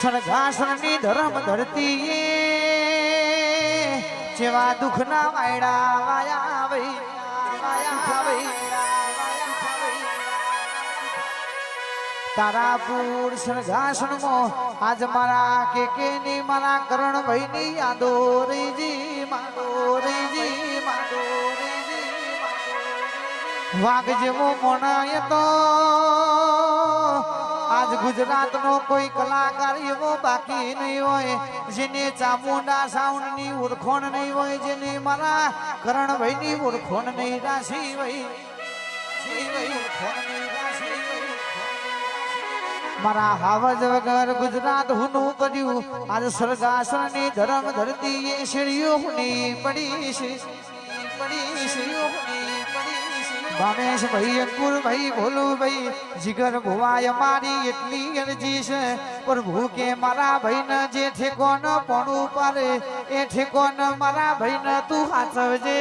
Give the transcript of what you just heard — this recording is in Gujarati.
સરઘાસણની ધરમ ધરતી જેવા દુઃખના વાયડા વાયા વઈ વાયા વઈ તારાપુર સરઘાસણમાં આજ મારા કે કે ની મારા કરણ ભાઈ ની યાદો રેજી રેજી વાઘ જેવો મોણાય તો આજ ગુજરાતનો કોઈ કલાકાર એવો બાકી નહીં હોય, જેને ચામુંડા સાઉન્ડની ઓળખોણ નહીં હોય, જેને મારા રાશી હોય ઓળખોણ નહીં રાશી. મારા હાવજ વગર ગુજરાત હુનું કર્યું, આજ સ્વર્ગાસનની ધરમ ધરતી એ શેરીઓ પડી છે, પડી શેરીઓ પડી ભાવેશ ભાઈ અંકુર ભાઈ ભોલું ભાઈ, જીગર ભુવાય મારી એટલી અરજી છે. પ્રભુ કે મારા ભાઈને જે ઠેકો ન પણ પારે એ ઠેકો ન મારા ભાઈને તું હાચવજે.